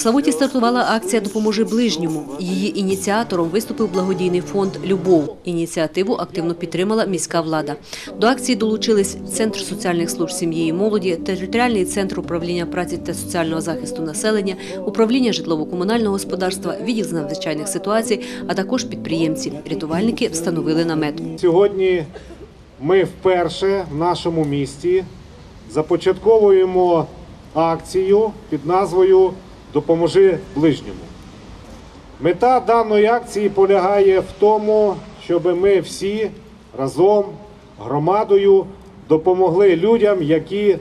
Славуті стартувала акція Допоможи ближньому. Її ініціатором виступив благодійний фонд Любов. Ініціативу активно підтримала міська влада. До акції долучились Центр соціальних служб сім'ї і молоді, територіальний центр управління праці та соціального захисту населення, управління житлово-комунального господарства, відділ з надзвичайних ситуацій, а також підприємці. Рятувальники встановили намет. Сьогодні ми вперше в нашому місті започатковуємо акцію під назвою Допоможи ближньому. Мета даної акції полягає в тому, щоб ми всі разом громадою допомогли людям, які,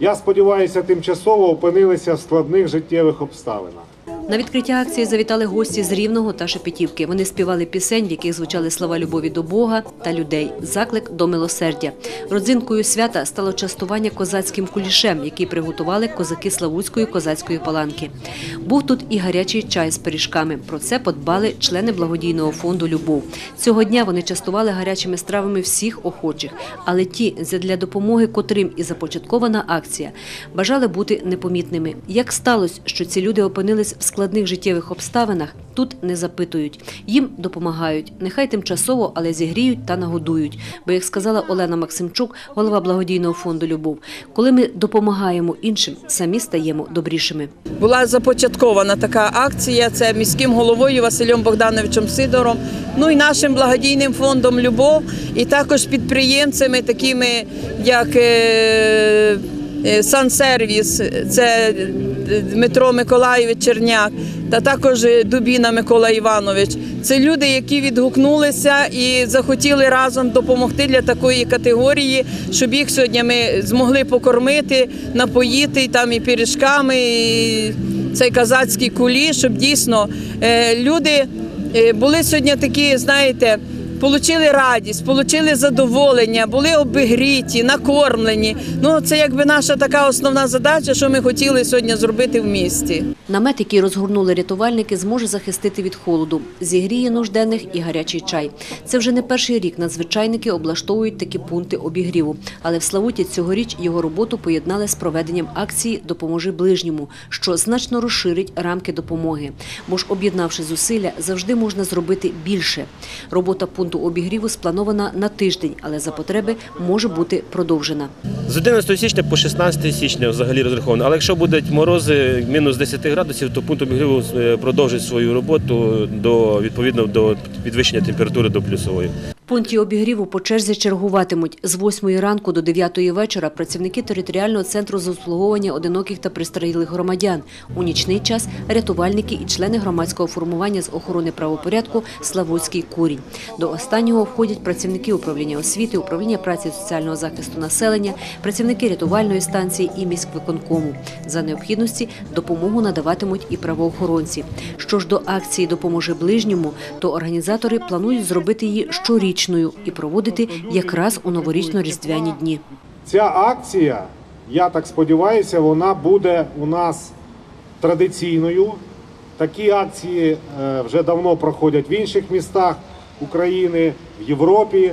я сподіваюся, тимчасово опинилися в складних життєвих обставинах. На відкриття акції завітали гості з Рівного та Шепетівки. Вони співали пісень, в яких звучали слова любові до Бога та людей. Заклик до милосердя. Родзинкою свята стало частування козацьким кулішем, який приготували козаки Славутської козацької паланки. Був тут і гарячий чай з пиріжками. Про це подбали члени благодійного фонду Любов. Цього дня вони частували гарячими стравами всіх охочих, але ті, задля допомоги котрим і започаткована акція, бажали бути непомітними. Як сталося, що ці люди опинились в складних життєвих обставинах, тут не запитують. Їм допомагають. Нехай тимчасово, але зігріють та нагодують. Бо, як сказала Олена Максимчук, голова благодійного фонду Любов, коли ми допомагаємо іншим, самі стаємо добрішими. Була започаткована така акція. Це міським головою Василем Богдановичем Сидором, ну і нашим благодійним фондом Любов, і також підприємцями, такими як е, е, Сансервіс, це Дмитро Миколаєвич Черняк, та також Дубіна Микола Іванович. Це люди, які відгукнулися і захотіли разом допомогти для такої категорії, щоб їх сьогодні ми змогли покормити, напоїти там і пиріжками, і цей казацький кулі, щоб дійсно е, люди е, були сьогодні такі, знаєте. Получили радість, получили задоволення, були обігріті, накормлені. Ну це якби наша така основна задача, що ми хотіли сьогодні зробити в місті. Намет, який розгорнули рятувальники, зможе захистити від холоду, зігріє нужденних і гарячий чай. Це вже не перший рік надзвичайники облаштовують такі пункти обігріву. Але в Славуті цьогоріч його роботу поєднали з проведенням акції Допоможи ближньому, що значно розширить рамки допомоги. Бо ж, об'єднавши зусилля, завжди можна зробити більше. Робота пункту обігріву спланована на тиждень, але за потреби може бути продовжена. З 11 січня по 16 січня взагалі розраховано. Але якщо будуть морози мінус 10 градусів, то пункт обігріву е, продовжить свою роботу до відповідно до підвищення температури до плюсової. Пункті обігріву по черзі чергуватимуть з 8 ранку до 9 вечора працівники територіального центру з обслуговування одиноких та пристарілих громадян. У нічний час рятувальники і члени громадського формування з охорони правопорядку Славутський курінь. До останнього входять працівники управління освіти, управління праці соціального захисту населення, працівники рятувальної станції і міськвиконкому. За необхідності допомогу надаватимуть і правоохоронці. Що ж до акції Допоможи ближньому, то організатори планують зробити її щорічною і проводити якраз у новорічно-різдвяні дні. Ця акція, я так сподіваюся, вона буде у нас традиційною. Такі акції е, вже давно проходять в інших містах України, в Європі.